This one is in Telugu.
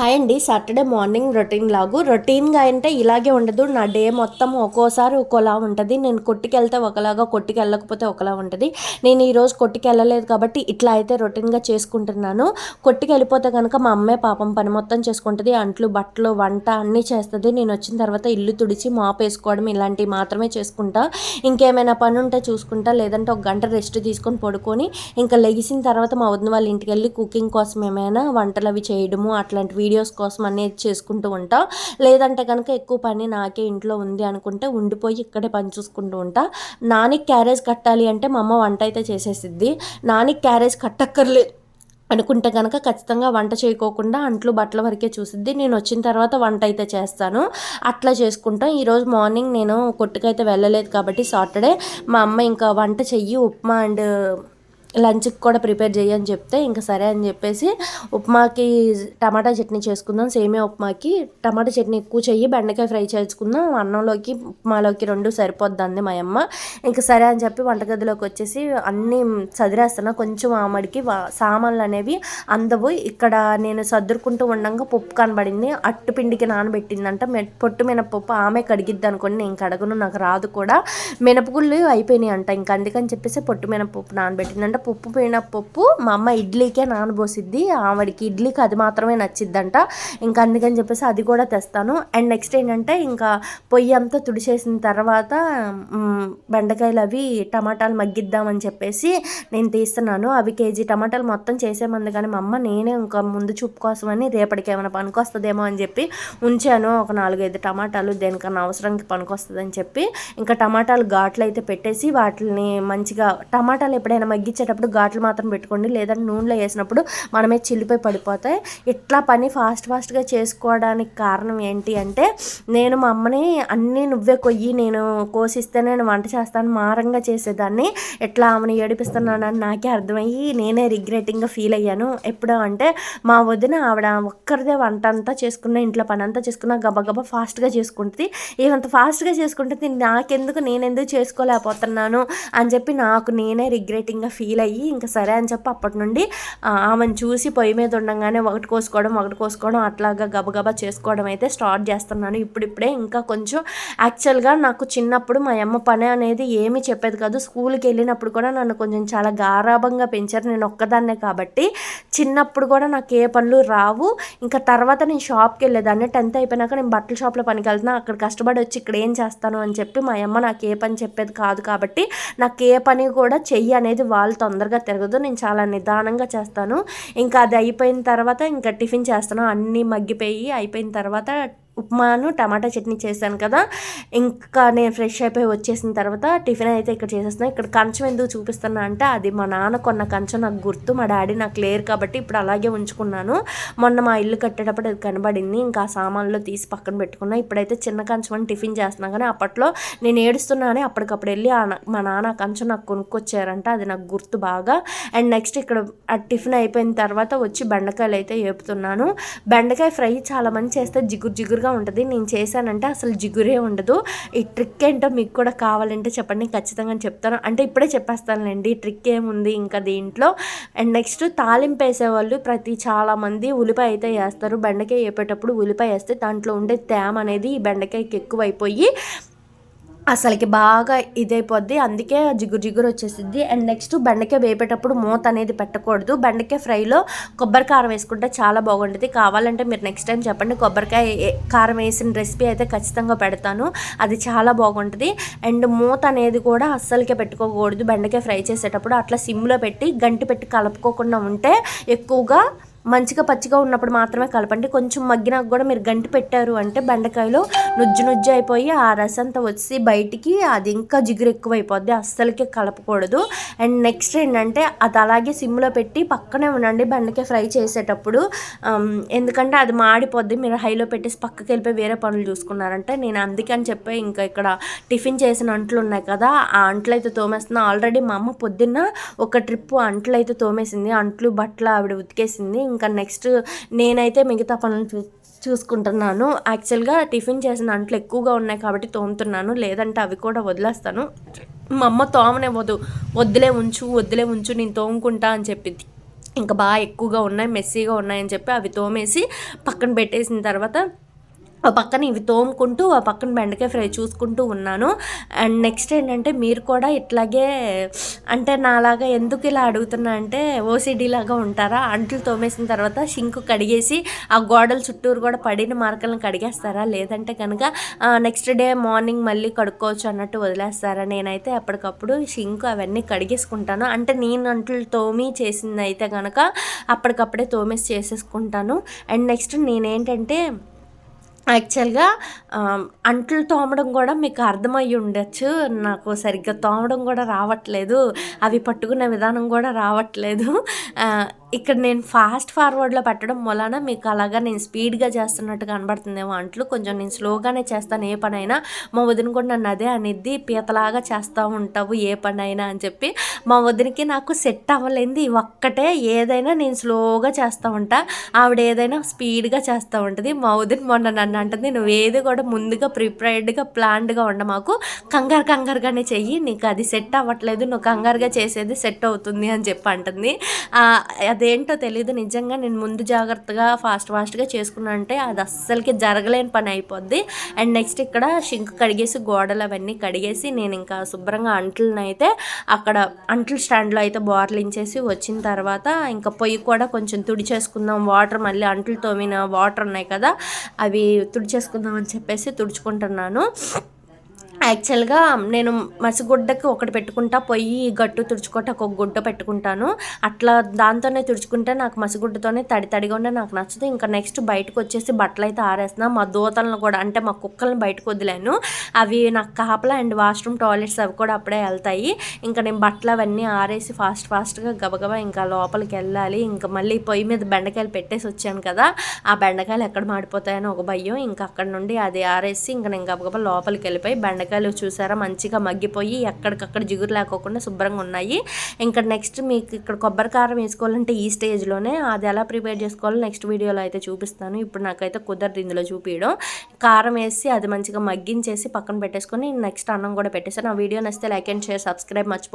హాయ్ అండి. సాటర్డే మార్నింగ్ రొటీన్ లాగు. రొటీన్గా అంటే ఇలాగే ఉండదు. నా డే మొత్తం ఒక్కోసారి ఒక్కోలా ఉంటుంది. నేను కొట్టుకెళ్తే ఒకలాగా కొట్టుకెళ్ళకపోతే ఒకలా ఉంటుంది. నేను ఈరోజు కొట్టుకెళ్ళలేదు కాబట్టి ఇట్లా అయితే రొటీన్గా చేసుకుంటున్నాను. కొట్టుకెళ్ళిపోతే కనుక మా అమ్మే పాపం పని మొత్తం చేసుకుంటుంది. అంట్లు బట్టలు వంట అన్నీ చేస్తుంది. నేను వచ్చిన తర్వాత ఇల్లు తుడిచి మాప్ వేసుకోవడం ఇలాంటివి మాత్రమే చేసుకుంటా. ఇంకేమైనా పని ఉంటే చూసుకుంటా. లేదంటే ఒక గంట రెస్ట్ తీసుకొని పడుకొని ఇంకా లెగిసిన తర్వాత మా వదిన వాళ్ళ ఇంటికి వెళ్ళి కుకింగ్ కోసం ఏమైనా వంటలు అవి చేయడము అట్లాంటివి వీడియోస్ కోసం అనేది చేసుకుంటూ ఉంటా. లేదంటే కనుక ఎక్కువ పని నాకే ఇంట్లో ఉంది అనుకుంటే ఉండిపోయి ఇక్కడే పని చూసుకుంటూ ఉంటా. నానికి క్యారేజ్ కట్టాలి అంటే మా అమ్మ వంట అయితే చేసేసిద్ది. నానికి క్యారేజ్ కట్టక్కర్లేదు అనుకుంటే కనుక ఖచ్చితంగా వంట చేయకోకుండా అంట్లు బట్టల వరకే చూసిద్ది. నేను వచ్చిన తర్వాత వంట అయితే చేస్తాను. అట్లా చేసుకుంటాం. ఈరోజు మార్నింగ్ నేను కొట్టుకైతే వెళ్ళలేదు కాబట్టి సాటర్డే. మా అమ్మ ఇంకా వంట చెయ్యి ఉప్మా అండ్ లంచ్కి కూడా ప్రిపేర్ చేయని చెప్తే ఇంకా సరే అని చెప్పేసి ఉప్మాకి టమాటా చట్నీ చేసుకుందాం. సేమియా ఉప్మాకి టమాటా చట్నీ ఎక్కువ చెయ్యి బెండకాయ ఫ్రై చేసుకుందాం. అన్నంలోకి ఉప్మాలోకి రెండు సరిపోద్దంది మా అమ్మ. ఇంకా సరే అని చెప్పి వంటగదిలోకి వచ్చేసి అన్నీ చదిరేస్తున్నా కొంచెం ఆమడికి సామాన్లు అనేవి అందవు. ఇక్కడ నేను సర్దుకుంటూ ఉండగా పప్పు కనబడింది. అట్టు పిండికి నానబెట్టిందంట. పొట్టు మినపప్పు ఆమె కడిగిద్ది అనుకోండి నేను కడగను నాకు రాదు కూడా. మినపగుళ్ళు అయిపోయినాయి అంట ఇంకా అందుకని చెప్పేసి పొట్టు మినపప్పు నానబెట్టిందంట. పప్పు పప్పు మా అమ్మ ఇడ్లీకే నానబోసిద్ది ఆవిడకి ఇడ్లీకి అది మాత్రమే నచ్చిద్దంట. ఇంకా అందుకని చెప్పేసి అది కూడా తెస్తాను. అండ్ నెక్స్ట్ ఏంటంటే ఇంకా పొయ్యి అంతా తుడిచేసిన తర్వాత బెండకాయలు అవి టమాటాలు మగ్గిద్దామని చెప్పేసి నేను తీస్తున్నాను. అవి కేజీ టమాటాలు మొత్తం చేసేమంది కానీ మా అమ్మ నేనే ఇంకా ముందు చూపు కోసమని రేపటికి ఏమైనా పనికొస్తుందేమో అని చెప్పి ఉంచాను. ఒక నాలుగైదు టమాటాలు దేనికన్నా అవసరానికి పనికొస్తుందని చెప్పి. ఇంకా టమాటాలు ఘాట్లు అయితే పెట్టేసి వాటిని మంచిగా టమాటాలు ఎప్పుడైనా మగ్గించే వేసేటప్పుడు ఘాట్లు మాత్రం పెట్టుకోండి. లేదంటే నూనెలో వేసినప్పుడు మనమే చిల్లిపోయి పడిపోతాయి. ఇట్లా పని ఫాస్ట్ ఫాస్ట్గా చేసుకోవడానికి కారణం ఏంటి అంటే నేను మా అమ్మని అన్నీ నువ్వే కొయ్యి నేను కోసిస్తే నేను వంట చేస్తాను మారంగా చేసేదాన్ని. ఎట్లా ఆమెను ఏడిపిస్తున్నానని నాకే అర్థమయ్యి నేనే రిగ్రెటింగ్గా ఫీల్ అయ్యాను. ఎప్పుడు అంటే మా వదిన ఆవిడ ఒక్కరిదే వంట అంతా చేసుకున్న ఇంట్లో పని అంతా చేసుకున్న గబగబా ఫాస్ట్గా చేసుకుంటుంది. ఏమంత ఫాస్ట్గా చేసుకుంటుంది నాకెందుకు నేనెందుకు చేసుకోలేకపోతున్నాను అని చెప్పి నాకు నేనే రిగ్రెటింగ్గా ఫీల్ ఫీల్ అయ్యి ఇంకా సరే అని చెప్పి అప్పటి నుండి ఆమెను చూసి పొయ్యి మీద ఉండగానే ఒకటి కోసుకోవడం ఒకటి కోసుకోవడం అట్లాగా గబగబా చేసుకోవడం అయితే స్టార్ట్ చేస్తున్నాను. ఇప్పుడిప్పుడే ఇంకా కొంచెం యాక్చువల్గా నాకు చిన్నప్పుడు మా అమ్మ పని అనేది ఏమీ చెప్పేది కాదు. స్కూల్కి వెళ్ళినప్పుడు కూడా నన్ను కొంచెం చాలా గారాభంగా పెంచారు. నేను ఒక్కదాన్నే కాబట్టి చిన్నప్పుడు కూడా నాకు ఏ పనులు రావు. ఇంకా తర్వాత నేను షాప్కి వెళ్ళేదాన్ని. టెన్త్ అయిపోయినాక నేను బట్టల షాప్లో పనికి వెళ్తున్నా. అక్కడ కష్టపడి వచ్చి ఇక్కడ ఏం చేస్తాను అని చెప్పి మా అమ్మ నాకు ఏ పని చెప్పేది కాదు కాబట్టి నాకు ఏ పని కూడా చెయ్యి అనేది వాళ్ళతో తొందరగా తిరగదు. నేను చాలా నిదానంగా చేస్తాను. ఇంకా అది అయిపోయిన తర్వాత ఇంకా టిఫిన్ చేస్తాను. అన్నీ మగ్గిపోయి అయిపోయిన తర్వాత ఉప్మాను టమాటా చట్నీ చేశాను కదా. ఇంకా నేను ఫ్రెష్ అయిపోయి వచ్చేసిన తర్వాత టిఫిన్ అయితే ఇక్కడ చేసేస్తున్నాను ఇక్కడ కంచం ఎందుకు చూపిస్తున్నా అంటే అది మా నాన్న కొన్న కంచం నాకు గుర్తు. మా డాడీ నాకు లేరు కాబట్టి ఇప్పుడు అలాగే ఉంచుకున్నాను. మొన్న మా ఇల్లు కట్టేటప్పుడు అది కనబడింది. ఇంకా ఆ సామాన్లో తీసి పక్కన పెట్టుకున్నా. ఇప్పుడైతే చిన్న కంచం అని టిఫిన్ చేస్తున్నా కానీ అప్పట్లో నేను ఏడుస్తున్నానే. అప్పటికప్పుడు వెళ్ళి మా నాన్న కంచం నాకు కొనుక్కొచ్చారంట. అది నాకు గుర్తు బాగా. అండ్ నెక్స్ట్ ఇక్కడ ఆ టిఫిన్ అయిపోయిన తర్వాత వచ్చి బెండకాయలు అయితే వేపుతున్నాను బెండకాయ ఫ్రై చాలా మంది చేస్తే జిగురు జిగురుగా జిగురుగా ఉంటుంది. నేను చేశానంటే అసలు జిగురే ఉండదు. ఈ ట్రిక్ ఏంటో మీకు కూడా కావాలంటే చెప్పండి. ఖచ్చితంగా చెప్తాను. అంటే ఇప్పుడే చెప్పేస్తానులేండి. ట్రిక్ ఏముంది? ఇంకా దీంట్లో. అండ్ నెక్స్ట్ తాలింపు వేసేవాళ్ళు ప్రతి చాలామంది ఉల్లిపాయ అయితే వేస్తారు. బెండకాయ వేపేటప్పుడు ఉల్లిపాయ వేస్తే దాంట్లో ఉండే తేమ అనేది ఈ బెండకాయకి ఎక్కువైపోయి అసలుకి బాగా ఇదైపోద్ది. అందుకే జిగురు జిగురు వచ్చేసిద్ది. అండ్ నెక్స్ట్ బెండకాయ వేపేటప్పుడు మూత అనేది పెట్టకూడదు. బెండకాయ ఫ్రైలో కొబ్బరి కారం వేసుకుంటే చాలా బాగుంటుంది. కావాలంటే మీరు నెక్స్ట్ టైం చెప్పండి. కొబ్బరికాయ కారం వేసిన రెసిపీ అయితే ఖచ్చితంగా పెడతాను. అది చాలా బాగుంటుంది. అండ్ మూత అనేది కూడా అస్సలకే పెట్టుకోకూడదు. బెండకాయ ఫ్రై చేసేటప్పుడు అట్లా సిమ్లో పెట్టి గంటి పెట్టి కలుపుకోకుండా ఉంటే ఎక్కువగా మంచిగా పచ్చిగా ఉన్నప్పుడు మాత్రమే కలపండి. కొంచెం మగ్గినాక కూడా మీరు గంటి పెట్టారు అంటే బెండకాయలో నుజ్జు నుజ్జు అయిపోయి ఆ రసంతా వచ్చి బయటికి అది ఇంకా జిగురు ఎక్కువ అయిపోద్ది అస్సలకే కలపకూడదు. అండ్ నెక్స్ట్ ఏంటంటే అది అలాగే సిమ్లో పెట్టి పక్కనే ఉండండి బెండకాయ ఫ్రై చేసేటప్పుడు. ఎందుకంటే అది మాడిపోద్ది. మీరు హైలో పెట్టేసి పక్కకి వెళ్ళిపోయి వేరే పనులు చూసుకున్నారంటే నేను అందుకని చెప్పి ఇంకా ఇక్కడ టిఫిన్ చేసిన అంట్లు ఉన్నాయి కదా ఆ అంట్లు అయితే తోమేస్తున్నా. ఆల్రెడీ మా అమ్మ పొద్దున్న ఒక ట్రిప్ అంట్లు అయితే తోమేసింది. అంట్లు బట్టలు ఆవిడ ఉతికేసింది. ఇంకా నెక్స్ట్ నేనైతే మిగతా పనులు చూ చూసుకుంటున్నాను. యాక్చువల్గా టిఫిన్ చేసిన అంట్లు ఎక్కువగా ఉన్నాయి కాబట్టి తోముతున్నాను. లేదంటే అవి కూడా వదిలేస్తాను. మా అమ్మ తోమనే వద్దు వద్దులే ఉంచు వద్దులే ఉంచు నేను తోముకుంటా అని చెప్పింది. ఇంకా బాగా ఎక్కువగా ఉన్నాయి మెస్సీగా ఉన్నాయని చెప్పి అవి తోమేసి పక్కన పెట్టేసిన తర్వాత ఆ పక్కన ఇవి తోముకుంటూ ఆ పక్కన బెండకాయ ఫ్రై చూసుకుంటూ ఉన్నాను. అండ్ నెక్స్ట్ ఏంటంటే మీరు కూడా ఇట్లాగే అంటే నాలాగా ఎందుకు ఇలా అడుగుతున్నా అంటే ఓసిడీ లాగా ఉంటారా? అంట్లు తోమేసిన తర్వాత షింకు కడిగేసి ఆ గోడల చుట్టూరు కూడా పడిన మార్కలను కడిగేస్తారా? లేదంటే కనుక నెక్స్ట్ డే మార్నింగ్ మళ్ళీ కడుక్కోవచ్చు అన్నట్టు వదిలేస్తారా? నేనైతే అప్పటికప్పుడు షింకు అవన్నీ కడిగేసుకుంటాను. అంటే నేను అంట్లు తోమి చేసింది అయితే కనుక అప్పటికప్పుడే తోమేసి చేసేసుకుంటాను. అండ్ నెక్స్ట్ నేనేంటంటే యాక్చువల్గా అంట్లు తోమడం కూడా మీకు అర్థమయ్యి ఉండొచ్చు. నాకు సరిగ్గా తోమడం కూడా రావట్లేదు. అవి పట్టుకునే విధానం కూడా రావట్లేదు. ఇక్కడ నేను ఫాస్ట్ ఫార్వర్డ్లో పెట్టడం వలన మీకు అలాగా నేను స్పీడ్గా చేస్తున్నట్టు కనబడుతుందేమో అంట్లు. కొంచెం నేను స్లోగానే చేస్తాను. ఏ పనైనా మా వదిన కూడా నన్ను అదే అనేది పీతలాగా చేస్తూ ఉంటావు ఏ పనైనా అని చెప్పి మా వదినకి నాకు సెట్ అవ్వలేంది ఒక్కటే ఏదైనా నేను స్లోగా చేస్తూ ఉంటా. ఆవిడ ఏదైనా స్పీడ్గా చేస్తూ ఉంటుంది. మా వదిన మొన్న నన్ను అంటుంది నువ్వు ఏది కూడా ముందుగా ప్రిపేర్డ్గా ప్లాన్డ్గా ఉండ మాకు. కంగారు కంగారుగానే చెయ్యి. నీకు అది సెట్ అవ్వట్లేదు. నువ్వు కంగారుగా చేసేది సెట్ అవుతుంది అని చెప్పి అంటుంది. అదేంటో తెలియదు నిజంగా నేను ముందు జాగ్రత్తగా ఫాస్ట్ ఫాస్ట్గా చేసుకున్నా అంటే అది అస్సలకి జరగలేని పని అయిపోద్ది. అండ్ నెక్స్ట్ ఇక్కడ షింక్ కడిగేసి గోడలు అవన్నీ కడిగేసి నేను ఇంకా శుభ్రంగా అంట్లను అయితే అక్కడ అంట్ల స్టాండ్లో అయితే బోర్లించేసి వచ్చిన తర్వాత ఇంకా పొయ్యి కూడా కొంచెం తుడిచేసుకుందాం. వాటర్ మళ్ళీ అంట్లు తోమిన వాటర్ ఉన్నాయి కదా అవి తుడిచేసుకుందాం అని చెప్పేసి తుడుచుకుంటున్నాను. యాక్చువల్గా నేను మసిగుడ్డకి ఒకటి పెట్టుకుంటా పొయ్యి గట్టు తుడుచుకోవటానికి ఒక గుడ్డ పెట్టుకుంటాను. అట్లా దాంతోనే తుడుచుకుంటే నాకు మసిగుడ్డతోనే తడి తడిగా ఉండే నాకు నచ్చదు. ఇంకా నెక్స్ట్ బయటకు వచ్చేసి బట్టలు అయితే ఆరేస్తున్నా మా దోతలను కూడా అంటే మా కుక్కలను బయటకు వదిలేను. అవి నాకు కాపలా అండ్ వాష్రూమ్ టాయిలెట్స్ అవి కూడా అప్పుడే వెళ్తాయి. ఇంకా నేను బట్టలు అవన్నీ ఆరేసి ఫాస్ట్ ఫాస్ట్గా గబగబా ఇంకా లోపలికి వెళ్ళాలి. ఇంకా మళ్ళీ పొయ్యి మీద బెండకాయలు పెట్టేసి వచ్చాను కదా ఆ బెండకాయలు ఎక్కడ మాడిపోతాయని ఒక భయం. ఇంకా అక్కడ నుండి అది ఆరేసి ఇంకా నేను గబగబా లోపలికి వెళ్ళిపోయి బెండకాయ బెండకాయలు చూసారా? మంచిగా మగ్గిపోయి ఎక్కడికక్కడ జిగురు లేకోకుండా శుభ్రంగా ఉన్నాయి. ఇంకా నెక్స్ట్ మీకు ఇక్కడ కొబ్బరి కారం వేసుకోవాలంటే ఈ స్టేజ్లోనే అది ఎలా ప్రిపేర్ చేసుకోవాలో నెక్స్ట్ వీడియోలో అయితే చూపిస్తాను. ఇప్పుడు నాకైతే కుదరదు ఇందులో చూపించడం కారం వేసి అది మంచిగా మగ్గించేసి పక్కన పెట్టేసుకొని నెక్స్ట్ అన్నం కూడా పెట్టేసాను ఆ వీడియో నచ్చితే లైక్ అండ్ షేర్ సబ్స్క్రైబ్ మర్చిపో